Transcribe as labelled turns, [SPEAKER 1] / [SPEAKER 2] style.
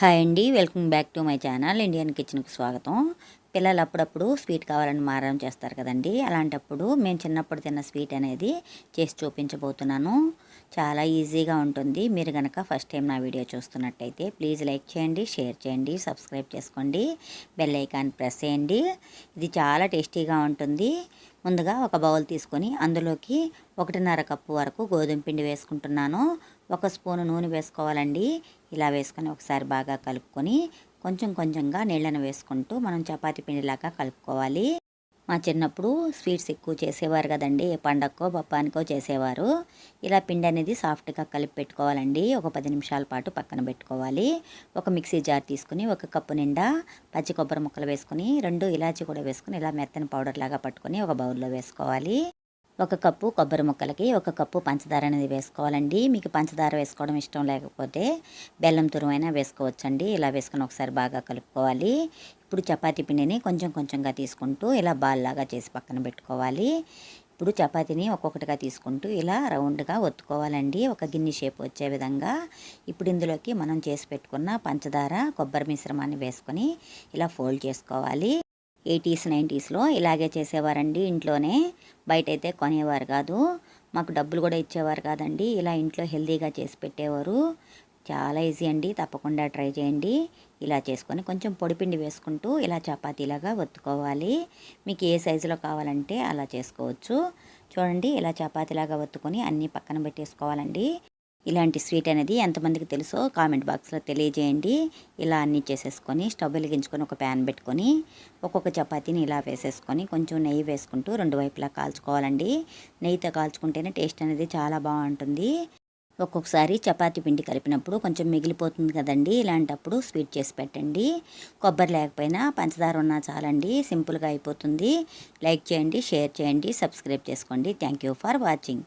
[SPEAKER 1] Hi అండి welcome back to my channel Indian కిచెన్కి స్వాగతం. పిల్లలు అప్పుడప్పుడు స్వీట్ కావాలని మారం చేస్తారు కదండి అలాంటప్పుడు మేము చిన్నప్పుడు తిన్న స్వీట్ అనేది చేసి చూపించబోతున్నాను. చాలా ఈజీగా ఉంటుంది మీరు కనుక ఫస్ట్ టైం నా వీడియో చూస్తున్నట్టయితే ప్లీజ్ లైక్ చేయండి షేర్ చేయండి సబ్స్క్రైబ్ చేసుకోండి బెల్ ఐకాన్ ప్రెస్ చేయండి. ఇది చాలా టేస్టీగా ఉంటుంది. ముందుగా ఒక బౌల్ తీసుకొని అందులోకి ఒకటిన్నర కప్పు వరకు గోధుమ పిండి వేసుకుంటున్నాను. ఒక స్పూను నూనె వేసుకోవాలండి. ఇలా వేసుకొని ఒకసారి బాగా కలుపుకొని కొంచెం కొంచెంగా నీళ్ళను వేసుకుంటూ మనం చపాతీ పిండిలాగా కలుపుకోవాలి. మా చిన్నప్పుడు స్వీట్స్ ఎక్కువ చేసేవారు కదండి పండక్కో బప్పానికో చేసేవారు. ఇలా పిండి అనేది సాఫ్ట్గా కలిపి పెట్టుకోవాలండి. ఒక పది నిమిషాల పాటు పక్కన పెట్టుకోవాలి. ఒక మిక్సీ జార్ తీసుకుని ఒక కప్పు నిండా పచ్చి కొబ్బరి ముక్కలు వేసుకుని రెండు ఇలాచి కూడా వేసుకుని ఇలా మెత్తని పౌడర్ లాగా పట్టుకొని ఒక బౌల్లో వేసుకోవాలి. ఒక కప్పు కొబ్బరి ముక్కలకి ఒక కప్పు పంచదార అనేది వేసుకోవాలండి. మీకు పంచదార వేసుకోవడం ఇష్టం లేకపోతే బెల్లం తురుమైనా వేసుకోవచ్చండి. ఇలా వేసుకొని ఒకసారి బాగా కలుపుకోవాలి. ఇప్పుడు చపాతీ పిండిని కొంచెం కొంచెంగా తీసుకుంటూ ఇలా బాల్ లాగా చేసి పక్కన పెట్టుకోవాలి. ఇప్పుడు చపాతీని ఒక్కొక్కటిగా తీసుకుంటూ ఇలా రౌండ్గా ఒత్తుకోవాలండి. ఒక గిన్నె షేప్ వచ్చే విధంగా. ఇప్పుడు ఇందులోకి మనం చేసి పెట్టుకున్న పంచదార కొబ్బరి మిశ్రమాన్ని వేసుకొని ఇలా ఫోల్డ్ చేసుకోవాలి. ఎయిటీస్ నైంటీస్లో ఇలాగే చేసేవారండి ఇంట్లోనే. బయట అయితే కొనేవారు కాదు. మాకు డబ్బులు కూడా ఇచ్చేవారు కాదండి. ఇలా ఇంట్లో హెల్తీగా చేసి పెట్టేవారు. చాలా ఈజీ అండి. తప్పకుండా ట్రై చేయండి. ఇలా చేసుకొని కొంచెం పొడిపిండి వేసుకుంటూ ఇలా చపాతీలాగా ఒత్తుకోవాలి. మీకు ఏ సైజులో కావాలంటే అలా చేసుకోవచ్చు. చూడండి ఇలా చపాతీలాగా ఒత్తుకొని అన్నీ పక్కన పెట్టేసుకోవాలండి. ఇలాంటి స్వీట్ అనేది ఎంతమందికి తెలుసో కామెంట్ బాక్స్లో తెలియజేయండి. ఇలా అన్నీ చేసేసుకొని స్టవ్ వెలిగించుకొని ఒక ప్యాన్ పెట్టుకొని ఒక్కొక్క చపాతీని ఇలా వేసేసుకొని కొంచెం నెయ్యి వేసుకుంటూ రెండు వైపులా కాల్చుకోవాలండి. నెయ్యితో కాల్చుకుంటేనే టేస్ట్ అనేది చాలా బాగుంటుంది. ఒక్కొక్కసారి చపాతీ పిండి కలిపినప్పుడు కొంచెం మిగిలిపోతుంది కదండి. ఇలాంటప్పుడు స్వీట్ చేసి పెట్టండి. కొబ్బరి లేకపోయినా పంచదార ఉన్నా చాలండి. సింపుల్గా అయిపోతుంది. లైక్ చేయండి షేర్ చేయండి సబ్స్క్రైబ్ చేసుకోండి. Thank for watching.